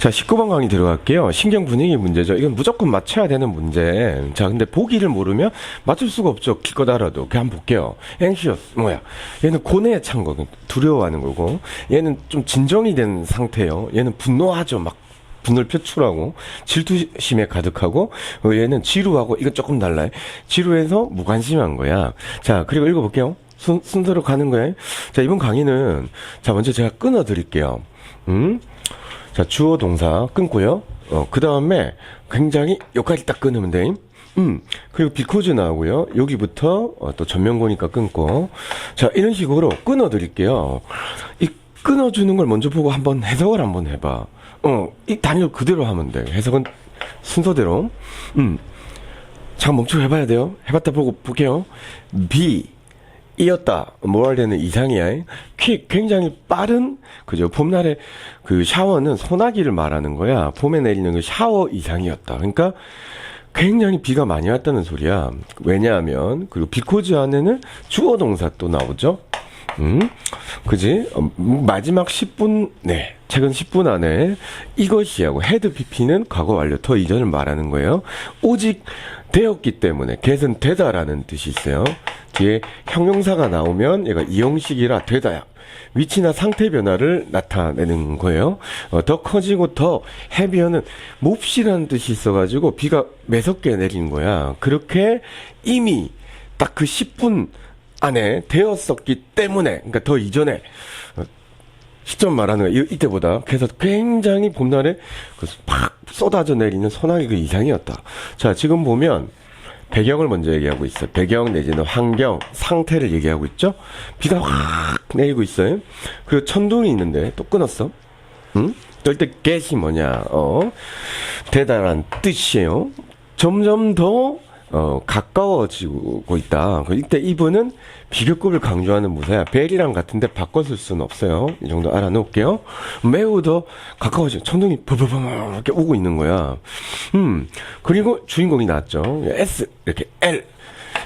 자, 19번 강의 들어갈게요. 신경 분위기 문제죠. 이건 무조건 맞춰야 되는 문제. 자, 근데 보기를 모르면 맞출 수가 없죠. 기껏 알아도. 그냥 한번 볼게요. anxious, 뭐야. 얘는 고뇌에 찬 거, 두려워하는 거고. 얘는 좀 진정이 된 상태예요. 얘는 분노하죠. 막 분노를 표출하고 질투심에 가득하고 어, 얘는 지루하고 이건 조금 달라요. 지루해서 무관심한 거야. 자 그리고 읽어볼게요. 순, 순서로 가는 거예요. 자 이번 강의는 자 먼저 제가 끊어 드릴게요. 음. 자 주어 동사 끊고요. 어, 그 다음에 굉장히 여기까지 딱 끊으면 돼. 음, 그리고 비코즈 나오고요. 여기부터 어, 또 전면고니까 끊고. 자, 이런 식으로 끊어 드릴게요. 이 끊어주는 걸 먼저 보고 한번 해석을 한번 해봐. 어, 이 단위를 그대로 하면 돼. 해석은 순서대로. 음. 잠깐 멈추고 해봐야 돼요. 해봤다 보고 볼게요. B. 이었다. 뭐할 때는 이상이야. 퀵, 굉장히 빠른, 그죠. 봄날에 그 샤워는 소나기를 말하는 거야. 봄에 내리는 그 샤워 이상이었다. 그러니까 굉장히 비가 많이 왔다는 소리야. 왜냐하면, 그리고 비코즈 안에는 주어 동사 또 나오죠. 음, 그지? 어, 마지막 10분, 네. 최근 10분 안에 이것이 하고 헤드 PP는 과거 완료 더 이전을 말하는 거예요. 오직 되었기 때문에 get은 되다라는 뜻이 있어요. 뒤에 형용사가 나오면 얘가 이형식이라 되다야. 위치나 상태 변화를 나타내는 거예요. 어, 더 커지고 더 헤비어는 몹시라는 뜻이 있어가지고 비가 매섭게 내린 거야. 그렇게 이미 딱 그 10분 안에 되었었기 때문에, 그러니까 더 이전에 어, 시점 말하는. 이- 이때보다. 그래서 굉장히 봄날에 그팍 쏟아져 내리는 소나기 그 이상이었다. 자, 지금 보면 배경을 먼저 얘기하고 있어요. 배경 내지는 환경, 상태를 얘기하고 있죠. 비가 확 내리고 있어요. 그리고 천둥이 있는데 또 끊었어. 응? 또 이때 get이 뭐냐? 어, 대단한 뜻이에요. 점점 더 어, 가까워지고 있다. 그 이때 이분은 비교급을 강조하는 무사야. 벨이랑 같은데 쓸 수는 없어요. 이 정도 알아놓을게요. 매우 더 가까워지고 천둥이 버버버 이렇게 오고 있는 거야. 음, 그리고 주인공이 나왔죠. S 이렇게 L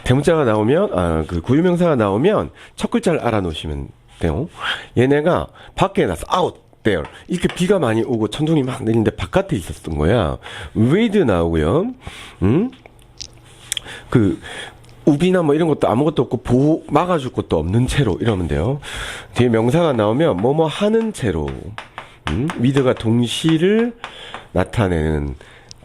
대문자가 나오면 아, 그 구유명사가 나오면 첫 글자를 알아놓으시면 돼요. 얘네가 밖에 나서 there 이렇게 비가 많이 오고 천둥이 막 내리는데 바깥에 있었던 거야. with 나오고요. 음? 그 우비나 뭐 이런 것도 아무것도 없고 보호 막아줄 것도 없는 채로 이러면 돼요. 뒤에 명사가 나오면 뭐뭐 하는 채로 음? 위드가 동시를 나타내는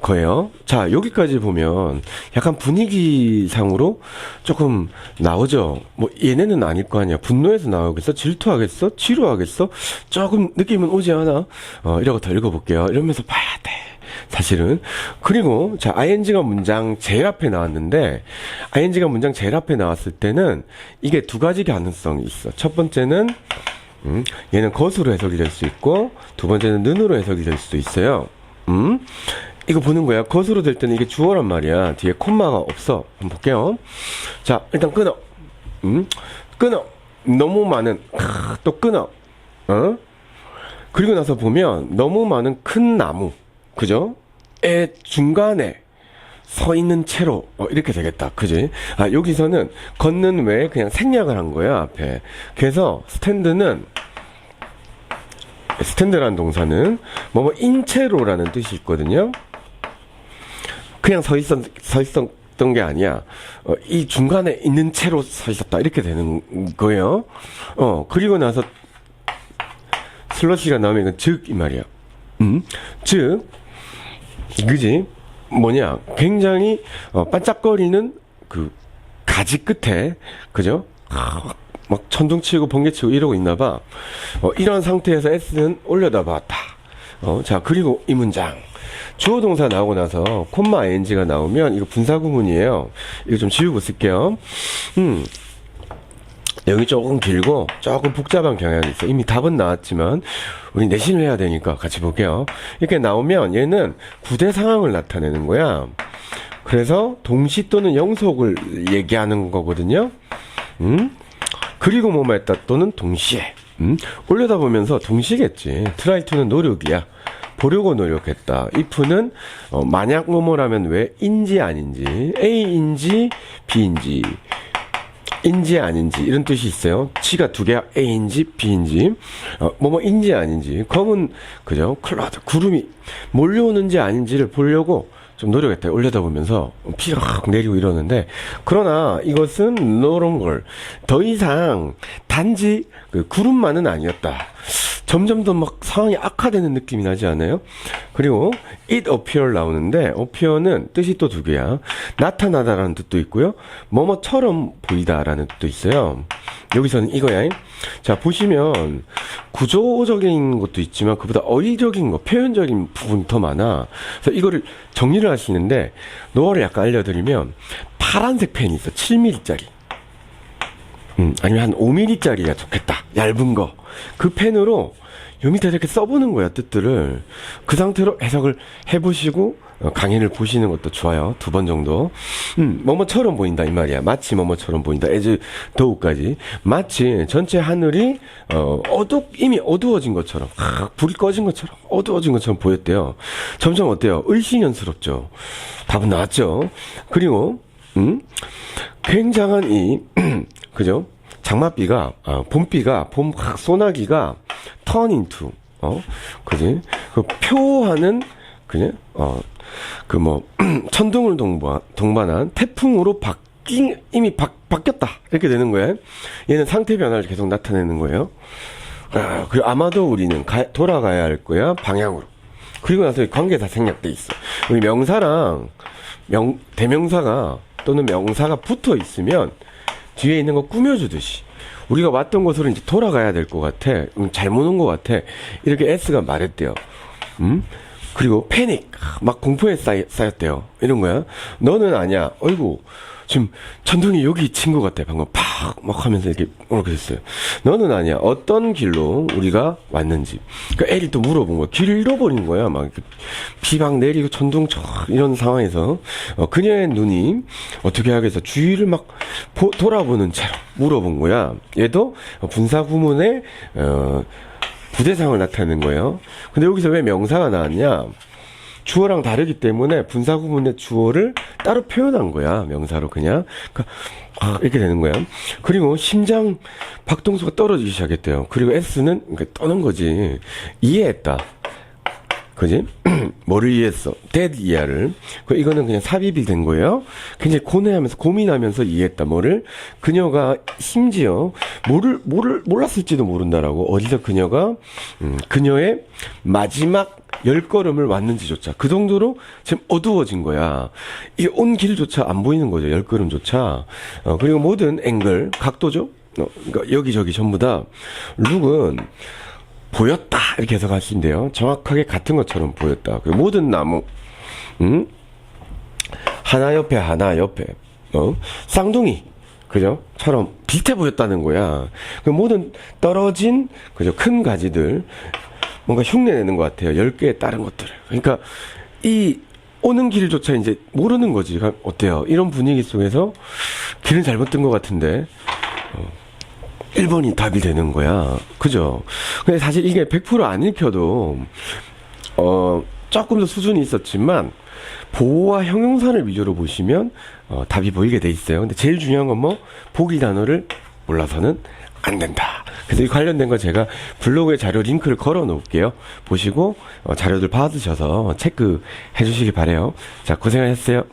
거예요. 자 여기까지 보면 약간 분위기상으로 조금 나오죠. 뭐 얘네는 아닐 거 아니야. 분노해서 나오겠어? 질투하겠어? 지루하겠어? 조금 느낌은 오지 않아? 어 이러고 더 읽어볼게요. 이러면서 봐야 돼. 사실은. 그리고, 자, ing가 문장 제일 앞에 나왔는데, ing가 문장 제일 앞에 나왔을 때는, 이게 두 가지 가능성이 있어. 첫 번째는, 음, 얘는 것으로 해석이 될 수 있고, 두 번째는 는으로 해석이 될 수도 있어요. 음, 이거 보는 거야. 것으로 될 때는 이게 주어란 말이야. 뒤에 콤마가 없어. 한번 볼게요. 자, 일단 끊어. 음, 끊어. 너무 많은, 크, 또 끊어. 어? 그리고 나서 보면 너무 많은 큰 나무, 그죠? 의 중간에 서 있는 채로 어, 이렇게 되겠다, 그지? 아 여기서는 걷는 외에 그냥 생략을 한 거야 앞에. 그래서 스탠드는 스탠드라는 동사는 뭐뭐 인채로라는 뜻이 있거든요. 그냥 서 있었 서 있었던 게 아니야. 어, 이 중간에 있는 채로 서 있었다 이렇게 되는 거예요. 어 그리고 나서 슬러시가 나오면 이건 즉이 말이야. 음, 즉, 그지? 뭐냐? 굉장히 어, 반짝거리는 그 가지 끝에, 그죠? 아, 막 천둥 치고 번개 치고 이러고 있나 봐. 어, 이런 상태에서 S는 올려다 봤다. 어, 자, 그리고 이 문장. 주어 동사 나오고 나서 콤마 ing가 나오면 이거 분사 구문이에요. 이거 좀 지우고 쓸게요. 음, 여기 조금 길고 조금 복잡한 경향이 있어. 이미 답은 나왔지만 우리 내신을 해야 되니까 같이 볼게요. 이렇게 나오면 얘는 구대 상황을 나타내는 거야. 그래서 동시 또는 영속을 얘기하는 거거든요. 음? 그리고 뭐뭐 했다 또는 동시에. 음? 올려다 보면서 동시겠지. 트라이 투는 노력이야. 보려고 노력했다. if는 어, 만약 뭐뭐라면 왜 인지 아닌지 A인지 B인지 인지 아닌지 이런 뜻이 있어요. 치가 두 개야. A인지 B인지 어, 뭐뭐인지 아닌지 검은 그죠? 클라우드 구름이 몰려오는지 아닌지를 보려고 좀 노력했대요. 올려다보면서 비가 확 내리고 이러는데 그러나 이것은 노런 걸 더 이상 단지 그 구름만은 아니었다. 점점 더 막 상황이 악화되는 느낌이 나지 않아요? 그리고 it appear 나오는데 appear는 뜻이 또 두 개야. 나타나다라는 뜻도 있고요. 뭐뭐처럼 보이다라는 뜻도 있어요. 여기서는 이거야. 자, 보시면 구조적인 것도 있지만 그보다 어휘적인 거, 표현적인 부분이 더 많아. 그래서 이거를 정리를 하시는데 노화를 약간 알려드리면 파란색 펜이 있어. 7mm짜리. 음, 아니면 한 5mm짜리가 좋겠다. 얇은 거. 그 펜으로 요 밑에 이렇게 써보는 거야, 뜻들을. 그 상태로 해석을 해보시고, 어, 강의를 보시는 것도 좋아요. 두 번 정도. 음, 뭐뭐처럼 보인다, 이 말이야. 마치 뭐뭐처럼 보인다. as 더욱까지. 마치 전체 하늘이, 어, 어두, 이미 어두워진 것처럼, 아, 불이 꺼진 것처럼, 어두워진 것처럼 보였대요. 점점 어때요? 을신연스럽죠. 답은 나왔죠. 그리고, 음, 굉장한 이, 그죠? 장맛비가, 아, 봄비가, 봄확 소나기가 into, 어, 그지? 그 표하는, 그지? 어, 그 뭐, 천둥을 동반, 동반한 태풍으로 바뀐, 이미 바, 바뀌었다. 이렇게 되는 거예요. 얘는 상태 변화를 계속 나타내는 거예요. 아, 그리고 아마도 우리는 가- 돌아가야 할 거야, 방향으로. 그리고 나서 관계 다 생략돼 있어. 우리 명사랑 명, 대명사가 또는 명사가 붙어 있으면 뒤에 있는 거 꾸며주듯이 우리가 왔던 곳으로 이제 돌아가야 될 것 같아. 음, 잘못 온 것 같아. 이렇게 S가 말했대요. 음? 그리고 패닉. 막 공포에 쌓였, 쌓였대요. 이런 거야. 너는 아니야. 어이구. 지금 천둥이 여기 친 것 같아. 방금 팍 막 하면서 이렇게 이렇게 됐어요. 너는 아니야. 어떤 길로 우리가 왔는지. 그 애를 또 물어본 거야. 길을 잃어버린 거야. 막 비막 내리고 천둥 쳐 이런 상황에서 어, 그녀의 눈이 어떻게 하겠어. 주위를 막 보- 돌아보는 채로 물어본 거야. 얘도 분사 구문의 어, 부대상을 나타내는 거예요. 근데 여기서 왜 명사가 나왔냐? 주어랑 다르기 때문에 분사 구문의 주어를 따로 표현한 거야. 명사로 그냥. 그러니까 아, 이렇게 되는 거야. 그리고 심장 박동수가 떨어지기 시작했대요. 그리고 S는 그러니까 떠는 거지. 이해했다. 그지? 뭐를 이해했어? dead 이해를. 그 이거는 그냥 삽입이 된 거예요. 굉장히 고뇌하면서 고민하면서 이해했다. 뭐를? 그녀가 심지어 뭐를 뭐를 몰랐을지도 모른다라고 어디서 그녀가 음, 그녀의 마지막 열 걸음을 왔는지조차 그 정도로 지금 어두워진 거야. 이 온 길조차 안 보이는 거죠. 열 걸음조차. 어, 그리고 모든 앵글 각도죠. 어, 그러니까 여기저기 전부 다 룩은 보였다 이렇게 해석할 수 있는데요. 정확하게 같은 것처럼 보였다. 그 모든 나무, 음? 하나 옆에 하나 옆에 어 쌍둥이 그죠? 처럼 비슷해 보였다는 거야. 그 모든 떨어진 그죠 큰 가지들 뭔가 흉내내는 것 같아요. 열 개의 다른 것들을. 그러니까 이 오는 길조차 이제 모르는 거지. 그러니까 어때요? 이런 분위기 속에서 길은 잘못 든 것 같은데 1번이 답이 되는 거야. 그죠? 근데 사실 이게 100%안 읽혀도, 어, 조금 더 수준이 있었지만, 보호와 형용사를 위주로 보시면, 어, 답이 보이게 돼 있어요. 근데 제일 중요한 건 뭐, 보기 단어를 몰라서는 안 된다. 그래서 이 관련된 거 제가 블로그에 자료 링크를 걸어 놓을게요. 보시고, 어, 자료들 받으셔서 체크해 주시기 바래요 자, 고생하셨어요.